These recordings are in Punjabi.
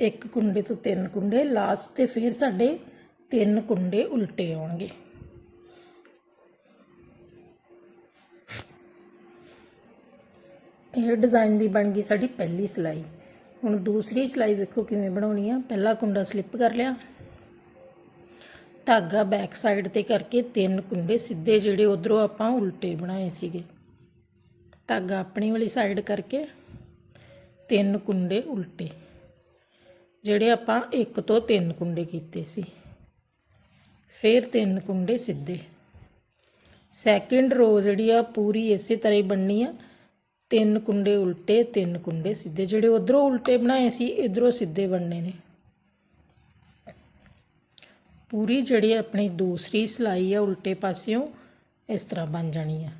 ਇੱਕ ਕੁੰਡੇ ਤੋਂ ਤਿੰਨ ਕੁੰਡੇ, ਲਾਸਟ ਤੇ ਫਿਰ ਸਾਡੇ ਤਿੰਨ ਕੁੰਡੇ ਉਲਟੇ ਆਉਣਗੇ। ਇਹ ਡਿਜ਼ਾਈਨ ਦੀ ਬਣ ਗਈ ਸਾਡੀ ਪਹਿਲੀ ਸਿਲਾਈ। ਹੁਣ ਦੂਸਰੀ ਸਿਲਾਈ ਵੇਖੋ ਕਿਵੇਂ ਬਣਾਉਣੀ ਆ। ਪਹਿਲਾ ਕੁੰਡਾ ਸਲਿੱਪ ਕਰ ਲਿਆ। ਧਾਗਾ ਬੈਕ ਸਾਈਡ ਤੇ ਕਰਕੇ ਤਿੰਨ ਕੁੰਡੇ ਸਿੱਧੇ ਜਿਹੜੇ ਉਧਰੋਂ ਆਪਾਂ ਉਲਟੇ ਬਣਾਏ ਸੀਗੇ। ਧਾਗਾ ਆਪਣੀ ਵਾਲੀ ਸਾਈਡ ਕਰਕੇ ਤਿੰਨ ਕੁੰਡੇ ਉਲਟੇ। ਜਿਹੜੇ ਆਪਾਂ ਇੱਕ ਤੋਂ ਤਿੰਨ ਕੁੰਡੇ ਕੀਤੇ ਸੀ। ਫਿਰ ਤਿੰਨ ਕੁੰਡੇ ਸਿੱਧੇ। ਸੈਕਿੰਡ ਰੋ ਜਿਹੜੀ ਆ, ਪੂਰੀ ਇਸੇ ਤਰ੍ਹਾਂ ਹੀ ਬਣਨੀ ਆ। ਤਿੰਨ ਕੁੰਡੇ ਉਲਟੇ, ਤਿੰਨ ਕੁੰਡੇ ਸਿੱਧੇ। ਜਿਹੜੇ ਉਧਰੋਂ ਉਲਟੇ ਬਣਾਏ ਸੀ, ਇਧਰੋਂ ਸਿੱਧੇ ਬਣਨੇ ਨੇ। ਪੂਰੀ ਜਿਹੜੀ ਆਪਣੀ ਦੂਸਰੀ ਸਿਲਾਈ ਆ, ਉਲਟੇ ਪਾਸਿਓਂ ਇਸ ਤਰ੍ਹਾਂ ਬਣ ਜਾਣੀ ਆ।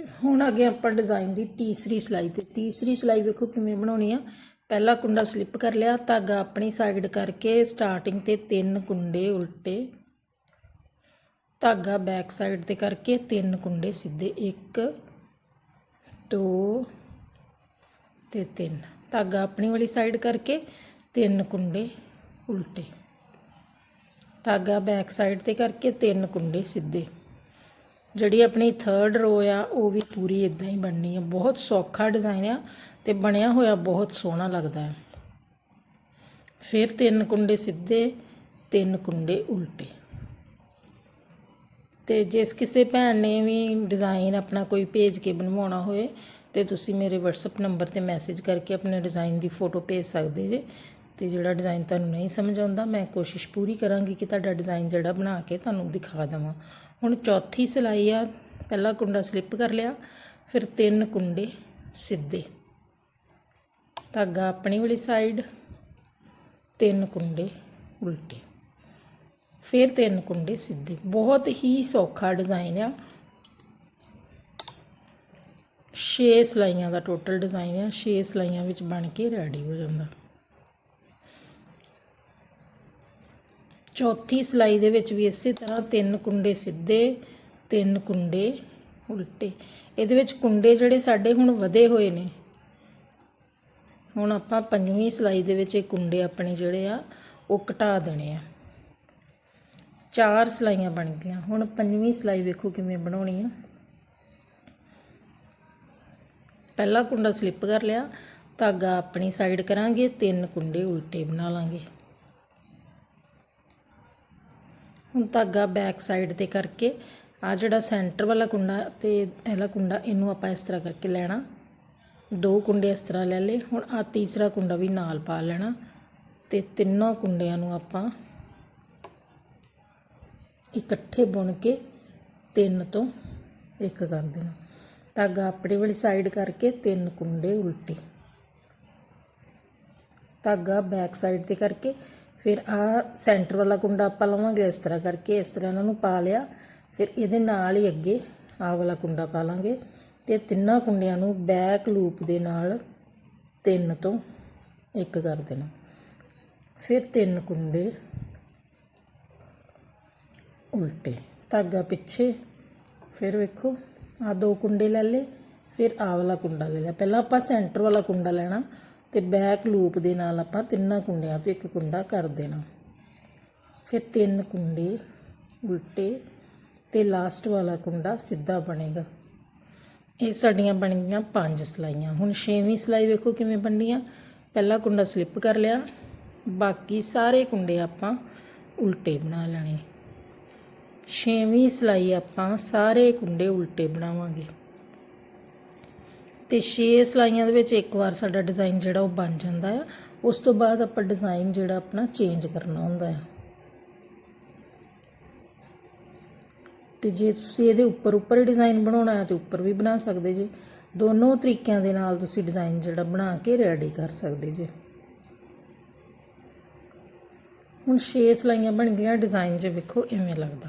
ਤੇ ਹੁਣ ਅੱਗੇ ਆਪਾਂ ਡਿਜ਼ਾਈਨ ਦੀ ਤੀਸਰੀ ਸਿਲਾਈ ਤੇ ਤੀਸਰੀ ਸਿਲਾਈ ਵੇਖੋ ਕਿਵੇਂ ਬਣਾਉਣੀ ਆ। ਪਹਿਲਾ ਕੁੰਡਾ ਸਲਿੱਪ ਕਰ ਲਿਆ, ਧਾਗਾ ਆਪਣੀ ਸਾਈਡ ਕਰਕੇ ਸਟਾਰਟਿੰਗ ਤੇ ਤਿੰਨ ਕੁੰਡੇ ਉਲਟੇ। ਧਾਗਾ ਬੈਕ ਸਾਈਡ ਤੇ ਕਰਕੇ ਤਿੰਨ ਕੁੰਡੇ ਸਿੱਧੇ 1 2 ਤੇ 3 ਧਾਗਾ ਆਪਣੀ ਵਾਲੀ ਸਾਈਡ ਕਰਕੇ ਤਿੰਨ ਕੁੰਡੇ ਉਲਟੇ। ਧਾਗਾ ਬੈਕ ਸਾਈਡ ਤੇ ਕਰਕੇ ਤਿੰਨ ਕੁੰਡੇ ਸਿੱਧੇ। ਜਿਹੜੀ ਆਪਣੀ ਥਰਡ ਰੋ ਆ, ਉਹ ਵੀ ਪੂਰੀ ਇਦਾਂ ਹੀ ਬਣਨੀ ਆ। ਬਹੁਤ ਸੌਖਾ ਡਿਜ਼ਾਈਨ ਆ ਤੇ ਬਣਿਆ ਹੋਇਆ ਬਹੁਤ ਸੋਹਣਾ ਲੱਗਦਾ ਹੈ। ਫਿਰ ਤਿੰਨ ਕੁੰਡੇ ਸਿੱਧੇ, ਤਿੰਨ ਕੁੰਡੇ ਉਲਟੇ। ਤੇ ਜਿਸ ਕਿਸੇ ਭੈਣ ਨੇ ਵੀ ਡਿਜ਼ਾਈਨ ਆਪਣਾ ਕੋਈ ਭੇਜ ਕੇ ਬਣਵਾਉਣਾ ਹੋਏ, ਤੇ ਤੁਸੀਂ ਮੇਰੇ WhatsApp ਨੰਬਰ ਤੇ ਮੈਸੇਜ ਕਰਕੇ ਆਪਣੇ ਡਿਜ਼ਾਈਨ ਦੀ ਫੋਟੋ ਭੇਜ ਸਕਦੇ ਜੇ। ਤੇ ਜਿਹੜਾ ਡਿਜ਼ਾਈਨ ਤੁਹਾਨੂੰ ਨਹੀਂ ਸਮਝ ਆਉਂਦਾ, ਮੈਂ ਕੋਸ਼ਿਸ਼ ਪੂਰੀ ਕਰਾਂਗੀ ਕਿ ਤੁਹਾਡਾ ਡਿਜ਼ਾਈਨ ਜਿਹੜਾ ਬਣਾ ਕੇ ਤੁਹਾਨੂੰ ਦਿਖਾ ਦਵਾਂ। ਹੁਣ ਚੌਥੀ ਸਿਲਾਈ ਆ, ਪਹਿਲਾ ਕੁੰਡਾ ਸਲਿੱਪ ਕਰ ਲਿਆ, ਫਿਰ ਤਿੰਨ ਕੁੰਡੇ ਸਿੱਧੇ। ਧਾਗਾ ਆਪਣੀ ਵਾਲੀ ਸਾਈਡ ਤਿੰਨ ਕੁੰਡੇ ਉਲਟੇ। ਫਿਰ ਤਿੰਨ ਕੁੰਡੇ ਸਿੱਧੇ। ਬਹੁਤ ਹੀ ਸੌਖਾ ਡਿਜ਼ਾਈਨ ਆ। 6 ਸਲਾਈਆਂ ਦਾ ਟੋਟਲ ਡਿਜ਼ਾਈਨ ਆ। 6 ਸਲਾਈਆਂ ਵਿੱਚ ਬਣ ਕੇ ਰੈਡੀ ਹੋ ਜਾਂਦਾ। ਚੌਥੀ ਸਲਾਈ ਦੇ ਵਿੱਚ ਵੀ ਇਸੇ ਤਰ੍ਹਾਂ ਤਿੰਨ ਕੁੰਡੇ ਸਿੱਧੇ, ਤਿੰਨ ਕੁੰਡੇ ਉਲਟੇ। ਇਹਦੇ ਵਿੱਚ ਕੁੰਡੇ ਜਿਹੜੇ ਸਾਡੇ ਹੁਣ ਵਧੇ ਹੋਏ ਨੇ। ਹੁਣ ਆਪਾਂ ਪੰਜਵੀਂ ਸਲਾਈ ਦੇ ਵਿੱਚ ਇਹ ਕੁੰਡੇ ਆਪਣੇ ਜਿਹੜੇ ਆ, ਉਹ ਘਟਾ ਦੇਣੇ ਆ। ਚਾਰ ਸਲਾਈਆਂ ਬਣ ਗਈਆਂ। ਹੁਣ ਪੰਜਵੀਂ ਸਲਾਈ ਵੇਖੋ ਕਿਵੇਂ ਬਣਾਉਣੀ ਆ। ਪਹਿਲਾ ਕੁੰਡਾ ਸਲਿੱਪ ਕਰ ਲਿਆ। ਧਾਗਾ ਆਪਣੀ ਸਾਈਡ ਕਰਾਂਗੇ, ਤਿੰਨ ਕੁੰਡੇ ਉਲਟੇ ਬਣਾ ਲਾਂਗੇ। ਹੁਣ ਧਾਗਾ ਬੈਕ ਸਾਈਡ ਤੇ ਕਰਕੇ ਆ ਜਿਹੜਾ ਸੈਂਟਰ ਵਾਲਾ ਕੁੰਡਾ ਤੇ ਇਹਲਾ ਕੁੰਡਾ ਇਹਨੂੰ ਆਪਾਂ ਇਸ ਤਰ੍ਹਾਂ ਕਰਕੇ ਲੈਣਾ। ਦੋ ਕੁੰਡੇ ਇਸ ਤਰ੍ਹਾਂ ਲੈ ਲਏ। ਹੁਣ ਆ ਤੀਸਰਾ ਕੁੰਡਾ ਵੀ ਨਾਲ ਪਾ ਲੈਣਾ ਤੇ ਤਿੰਨੋਂ ਕੁੰਡਿਆਂ ਨੂੰ ਆਪਾਂ ਇਕੱਠੇ ਬੁਣ ਕੇ ਤਿੰਨ ਤੋਂ ਇੱਕ ਕਰ ਦੇਣਾ। ਧਾਗਾ ਆਪਣੇ ਵਾਲੀ ਸਾਈਡ ਕਰਕੇ ਤਿੰਨ ਕੁੰਡੇ ਉਲਟੇ। ਧਾਗਾ ਬੈਕ ਸਾਈਡ ਤੇ ਕਰਕੇ ਫਿਰ ਆ ਸੈਂਟਰ ਵਾਲਾ ਕੁੰਡਾ ਆਪਾਂ ਲਵਾਂਗੇ, ਇਸ ਤਰ੍ਹਾਂ ਕਰਕੇ ਇਸ ਤਰ੍ਹਾਂ ਇਹਨਾਂ ਨੂੰ ਪਾ ਲਿਆ। ਫਿਰ ਇਹਦੇ ਨਾਲ ਹੀ ਅੱਗੇ ਆਹ ਵਾਲਾ ਕੁੰਡਾ ਪਾ ਲਾਂਗੇ। ਤੇ ਤਿੰਨਾਂ ਕੁੰਡਿਆਂ ਨੂੰ ਬੈਕ ਲੂਪ ਦੇ ਨਾਲ ਤਿੰਨ ਤੋਂ ਇੱਕ ਕਰ ਦੇਣਾ। ਫਿਰ ਤਿੰਨ ਕੁੰਡੇ ਉਲਟੇ, ਧਾਗਾ ਪਿੱਛੇ, ਫਿਰ ਵੇਖੋ ਆ ਦੋ ਕੁੰਡੇ ਲੈ ਲਏ, ਫਿਰ ਆ ਵਾਲਾ ਕੁੰਡਾ ਲੈ ਲਿਆ। ਪਹਿਲਾਂ ਆਪਾਂ ਸੈਂਟਰ ਵਾਲਾ ਕੁੰਡਾ ਲੈਣਾ। ਤੇ ਬੈਕ ਲੂਪ ਦੇ ਨਾਲ ਆਪਾਂ ਤਿੰਨਾਂ ਕੁੰਡਿਆਂ ਤੋਂ ਇੱਕ ਕੁੰਡਾ ਕਰ ਦੇਣਾ। ਫਿਰ ਤਿੰਨ ਕੁੰਡੇ ਉਲਟੇ ਤੇ ਲਾਸਟ ਵਾਲਾ ਕੁੰਡਾ ਸਿੱਧਾ ਬਣੇਗਾ। ਇਹ ਸਾਡੀਆਂ ਬਣ ਗਈਆਂ ਪੰਜ ਸਲਾਈਆਂ। ਹੁਣ ਛੇਵੀਂ ਸਲਾਈ ਵੇਖੋ ਕਿਵੇਂ ਬਣਨੀ ਪਹਿਲਾ ਕੁੰਡਾ ਸਲਿੱਪ ਕਰ ਲਿਆ। ਬਾਕੀ ਸਾਰੇ ਕੁੰਡੇ ਆਪਾਂ ਉਲਟੇ ਬਣਾ ਲੈਣੇ। ਛੇਵੀਂ ਸਲਾਈ ਆਪਾਂ ਸਾਰੇ ਕੁੰਡੇ ਉਲਟੇ ਬਣਾਵਾਂਗੇ। ਤੇ 6 ਸਲਾਈਆਂ ਦੇ ਵਿੱਚ ਇੱਕ ਵਾਰ ਸਾਡਾ ਡਿਜ਼ਾਈਨ ਜਿਹੜਾ ਉਹ ਬਣ ਜਾਂਦਾ ਆ। ਉਸ ਤੋਂ ਬਾਅਦ ਆਪਾਂ ਡਿਜ਼ਾਈਨ ਜਿਹੜਾ ਆਪਣਾ ਚੇਂਜ ਕਰਨਾ ਹੁੰਦਾ ਆ। ਤੇ ਜੇ ਤੁਸੀਂ ਇਹਦੇ ਉੱਪਰ ਉੱਪਰ ਹੀ ਡਿਜ਼ਾਈਨ ਬਣਾਉਣਾ ਹੈ ਤੇ ਉੱਪਰ ਵੀ ਬਣਾ ਸਕਦੇ ਜੇ। ਦੋਨੋਂ ਤਰੀਕਿਆਂ ਦੇ ਨਾਲ ਤੁਸੀਂ ਡਿਜ਼ਾਈਨ ਜਿਹੜਾ ਬਣਾ ਕੇ ਰੈਡੀ ਕਰ ਸਕਦੇ ਜੇ। ਹੁਣ 6 ਸਲਾਈਆਂ ਬਣ ਗਈਆਂ ਡਿਜ਼ਾਈਨ ਜੇ ਵੇਖੋ ਇਵੇਂ ਲੱਗਦਾ।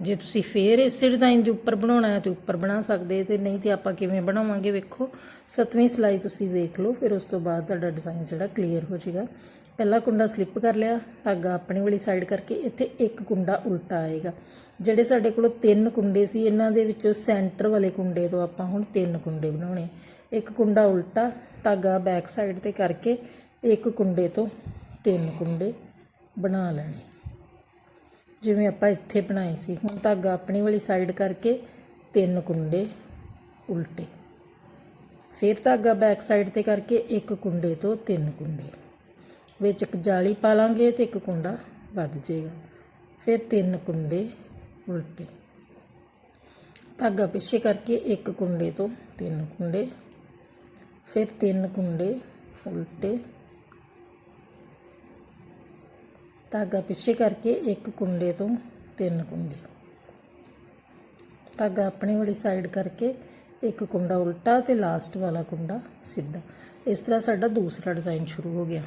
ਜੇ ਤੁਸੀਂ ਫੇਰ ਇਸੇ ਡਿਜ਼ਾਈਨ ਦੇ ਉੱਪਰ ਬਣਾਉਣਾ ਹੈ ਤੇ ਉੱਪਰ ਬਣਾ ਸਕਦੇ ਤੇ ਨਹੀਂ ਤੇ ਆਪਾਂ ਕਿਵੇਂ ਬਣਾਵਾਂਗੇ ਵੇਖੋ। ਸੱਤਵੀਂ ਸਲਾਈ ਤੁਸੀਂ ਦੇਖ ਲਓ, ਫਿਰ ਉਸ ਤੋਂ ਬਾਅਦ ਤੁਹਾਡਾ ਡਿਜ਼ਾਈਨ ਜਿਹੜਾ ਕਲੀਅਰ ਹੋ ਜਾਏਗਾ। ਪਹਿਲਾ ਕੁੰਡਾ ਸਲਿੱਪ ਕਰ ਲਿਆ, ਧਾਗਾ ਆਪਣੀ ਵਾਲੀ ਸਾਈਡ ਕਰਕੇ ਇੱਥੇ ਇੱਕ ਕੁੰਡਾ ਉਲਟਾ ਆਏਗਾ। ਜਿਹੜੇ ਸਾਡੇ ਕੋਲ ਤਿੰਨ ਕੁੰਡੇ ਸੀ, ਇਹਨਾਂ ਦੇ ਵਿੱਚੋਂ ਸੈਂਟਰ ਵਾਲੇ ਕੁੰਡੇ ਤੋਂ ਆਪਾਂ ਹੁਣ ਤਿੰਨ ਕੁੰਡੇ ਬਣਾਉਣੇ। ਇੱਕ ਕੁੰਡਾ ਉਲਟਾ, ਧਾਗਾ ਬੈਕ ਸਾਈਡ ਤੇ ਕਰਕੇ ਇੱਕ ਕੁੰਡੇ ਤੋਂ ਤਿੰਨ ਕੁੰਡੇ ਬਣਾ ਲੈਣੇ। ਜਿਵੇਂ ਆਪਾਂ ਇੱਥੇ ਬਣਾਏ ਸੀ, ਹੁਣ ਧਾਗਾ ਆਪਣੀ ਵਾਲੀ ਸਾਈਡ ਕਰਕੇ ਤਿੰਨ ਕੁੰਡੇ ਉਲਟੇ। ਫਿਰ ਧਾਗਾ ਬੈਕ ਸਾਈਡ ਤੇ ਕਰਕੇ ਇੱਕ ਕੁੰਡੇ ਤੋਂ ਤਿੰਨ ਕੁੰਡੇ। ਵਿੱਚ ਇੱਕ ਜਾਲੀ ਪਾ ਲਾਂਗੇ ਤੇ ਇੱਕ ਕੁੰਡਾ ਵੱਧ ਜਾਏਗਾ। ਫਿਰ ਤਿੰਨ ਕੁੰਡੇ ਉਲਟੇ। ਧਾਗਾ ਪਿੱਛੇ ਕਰਕੇ ਇੱਕ ਕੁੰਡੇ ਤੋਂ ਤਿੰਨ ਕੁੰਡੇ, ਫਿਰ ਤਿੰਨ ਕੁੰਡੇ ਉਲਟੇ। ਧਾਗਾ ਪਿੱਛੇ ਕਰਕੇ ਇੱਕ ਕੁੰਡੇ ਤੋਂ ਤਿੰਨ ਕੁੰਡੇ। ਧਾਗਾ ਆਪਣੇ ਵਾਲੀ ਸਾਈਡ ਕਰਕੇ ਇੱਕ ਕੁੰਡਾ ਉਲਟਾ ਤੇ ਲਾਸਟ ਵਾਲਾ ਕੁੰਡਾ ਸਿੱਧਾ। ਇਸ ਤਰ੍ਹਾਂ ਸਾਡਾ ਦੂਸਰਾ ਡਿਜ਼ਾਈਨ ਸ਼ੁਰੂ ਹੋ ਗਿਆ।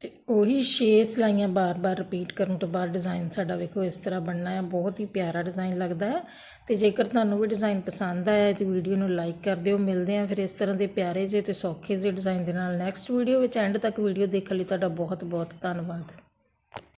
ਤੇ ਉਹੀ 6 ਸਲਾਈਆਂ ਬਾਰ-ਬਾਰ ਰਿਪੀਟ ਕਰਨ ਤੋਂ ਬਾਅਦ ਡਿਜ਼ਾਈਨ ਸਾਡਾ ਵੇਖੋ ਇਸ ਤਰ੍ਹਾਂ ਬਣਨਾ ਹੈ। ਬਹੁਤ ਹੀ ਪਿਆਰਾ ਡਿਜ਼ਾਈਨ ਲੱਗਦਾ ਹੈ। ਤੇ ਜੇਕਰ ਤੁਹਾਨੂੰ ਵੀ ਡਿਜ਼ਾਈਨ ਪਸੰਦ ਆਇਆ ਹੈ ਤੇ ਵੀਡੀਓ ਨੂੰ ਲਾਈਕ ਕਰ ਦਿਓ। ਮਿਲਦੇ ਆ ਫਿਰ ਇਸ ਤਰ੍ਹਾਂ ਦੇ ਪਿਆਰੇ ਜਿਹੇ ਤੇ ਸੌਖੇ ਜਿਹੇ ਡਿਜ਼ਾਈਨ ਦੇ ਨਾਲ ਨੈਕਸਟ ਵੀਡੀਓ ਵਿੱਚ। ਐਂਡ ਤੱਕ ਵੀਡੀਓ ਦੇਖਣ ਲਈ। ਤੁਹਾਡਾ ਬਹੁਤ-ਬਹੁਤ ਧੰਨਵਾਦ।